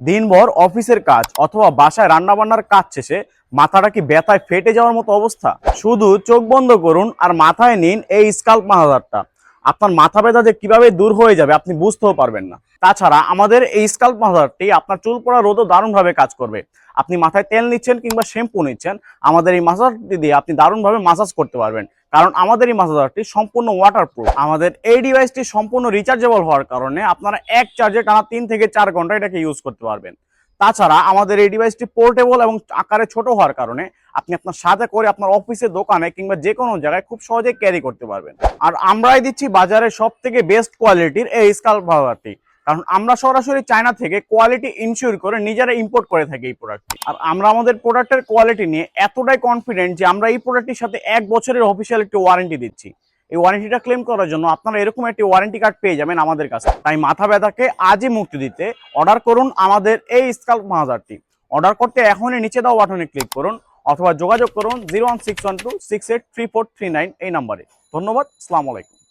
দিনভর অফিসের কাজ অথবা বাসায় রান্নাবান্নার কাজ শেষে মাথাটা কি ব্যথায় ফেটে যাওয়ার মতো অবস্থা? শুধু চোখ বন্ধ করুন আর মাথায় নিন এই স্কাল্প মাহাজারটা আপনার মাথা ব্যথা যে কীভাবে দূর হয়ে যাবে আপনি বুঝতেও পারবেন না। তাছাড়া আমাদের এই স্কাল্প মাসাজটি আপনার চুল পড়া রোদও দারুণভাবে কাজ করবে। আপনি মাথায় তেল নিচ্ছেন কিংবা শ্যাম্পু নিচ্ছেন, আমাদের এই মাসাজটি দিয়ে আপনি দারুণভাবে মাসাজ করতে পারবেন। কারণ আমাদের এই মাসাজারটি সম্পূর্ণ ওয়াটারপ্রুফ আমাদের এই ডিভাইসটি সম্পূর্ণ রিচার্জেবল হওয়ার কারণে আপনারা এক চার্জে টানা তিন থেকে চার ঘণ্টা এটাকে ইউজ করতে পারবেন। তাছাড়া আমাদের এই ডিভাইসটি পোর্টেবল এবং আকারে ছোট হওয়ার কারণে আপনি আপনার সাথে করে আপনার অফিসে দোকানে কিংবা যে কোনো জায়গায় খুব সহজে ক্যারি করতে পারবেন। আর আমরাই দিচ্ছি বাজারে সব থেকে বেস্ট কোয়ালিটির এই স্কাল্প ভাবারটি কারণ আমরা সরাসরি চায়না থেকে কোয়ালিটি ইনশিওর করে নিজেরা ইম্পোর্ট করে থাকি এই প্রোডাক্টটি আর আমরা আমাদের প্রোডাক্টের কোয়ালিটি নিয়ে এতটাই কনফিডেন্ট যে আমরা এই প্রোডাক্টটির সাথে এক বছরের অফিসিয়াল একটি ওয়ারেন্টি দিচ্ছি। এই ওয়ারেন্টিটা ক্লেম করার জন্য আপনারা এরকম একটি ওয়ারেন্টি কার্ড পেয়ে যাবেন আমাদের কাছে। তাই মাথা ব্যথাকে আজই মুক্তি দিতে অর্ডার করুন আমাদের এই স্কাল্প মাহাজারটি অর্ডার করতে এখনই নিচে দাও বাটনে ক্লিক করুন অথবা যোগাযোগ করুন zero one six one two six eight three four three nine এই নাম্বারে ধন্যবাদ, আসসালামু আলাইকুম।